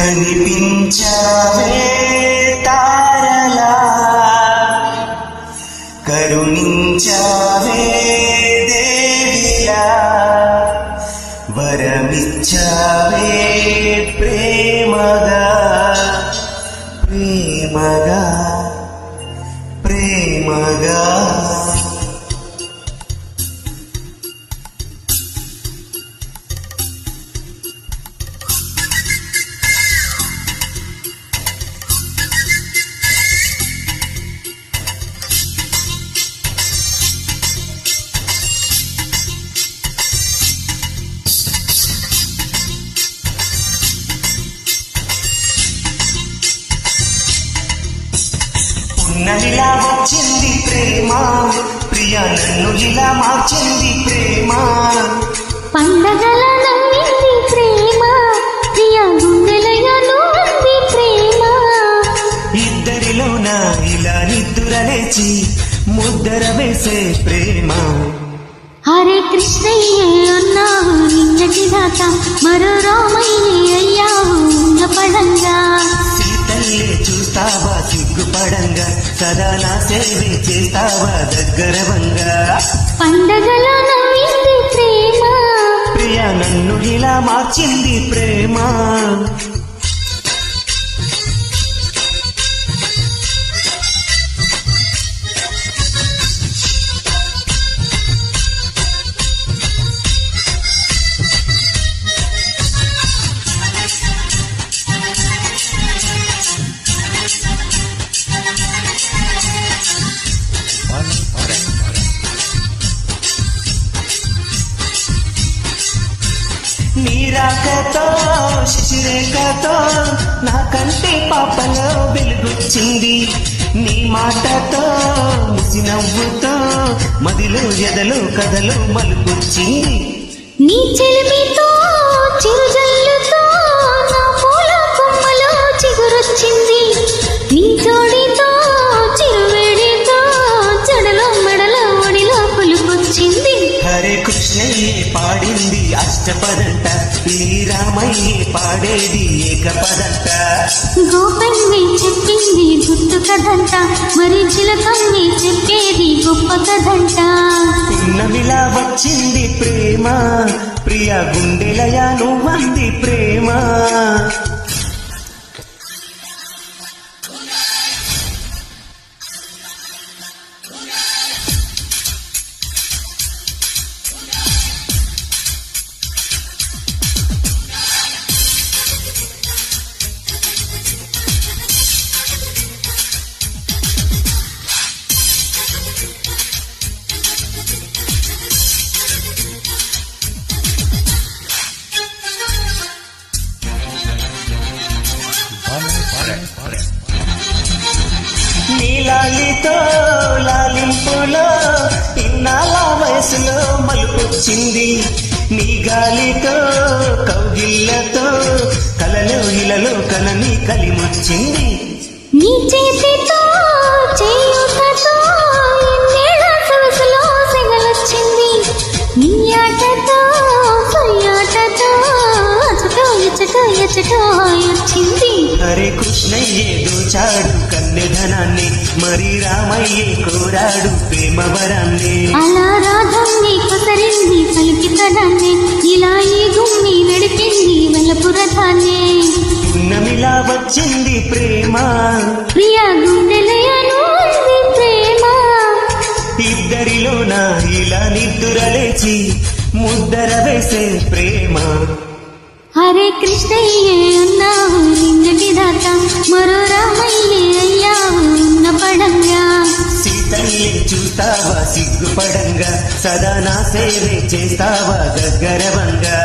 కనిపించవే తారలా. కరుణించవే పున్నమిలా వచ్చింది ప్రేమ. ప్రియ నన్ను ఇలా మార్చింది ప్రేమ. పండగల ప్రేమ. ప్రియ గుండెలయను ప్రేమ. ఇద్దరిలోన ఇలా నిద్దురలేచి ముద్దర వేసే ప్రేమ. హరే కృష్ణయ్య అన్నావు నిన్నటి దాకా మరో రామయ్య అయ్యావు ఉన్న పడంగా సీతల్లే చూస్తావా సిగ్గుపడంగా సదా నా సేవే చేస్తావా దగ్గరవంగా పండగల నవ్వింది ప్రేమ. ప్రియ నన్ను ఇలా మార్చింది ప్రేమ. నీరాకతో శిశిరేఖతో నా కంటే పాపలో వెలుగొచ్చింది. నీ మాటతో ముసి నవ్వుతో మదిలో ఎదలో కథలో మలుపొచ్చింది నీ చెలిమితో చిరుజల్లుతో నా పూల కొమ్మలో చిగురొచ్చింది. నీ జోడితో చిరువేడితో జడలో మెడలో ఒడిలో పులుపొచ్చింది హరే కృష్ణయ్యే పాడింది అష్టపదంట ఈ రామయ్యే పాడేది ఏకపదంట. గోపన్నే చెప్పింది గుర్తు కథంట మరి చిలకమ్మే చెప్పేది గొప్ప కథంట. పున్నమిలా వచ్చింది ప్రేమ ప్రియ గుండెలయ నువ్వంది ప్రేమ. నీలాలితో లాలింపులో ఇన్నాళ్ళ వయసులో మలుపొచ్చింది. నీ గాలితో కౌగిళ్ళతో కలలో ఇలలో కలని కలిమొచ్చింది. నీ చేతితో చేయుటతో ఎన్నేళ్ళ సొగసులో సెగలొచ్చింది. నీ ఆటతో సయ్యాటతో అచటో ఇచటో ఎచటో వచ్చింది. హరే కృష్ణయ్యే దోచాడు కన్నెధనాన్ని మరి రామయ్యే కోరాడు ప్రేమ వరాన్ని అలా రాధమ్మి కుసరింది పలికితడాన్ని ఇలా ఈ గుమ్మి నడిపింది వెలపురథాన్ని పున్నమిలా వచ్చింది ప్రేమ. ప్రియ గుండెలయను ప్రేమ. ఇద్దరిలోన ఇలా నిద్దురలేచి ముద్దర వేసే ప్రేమ. హరే కృష్ణయ్య అన్నావు కదా నా సేవే చేస్తావా గగ్గరవంగా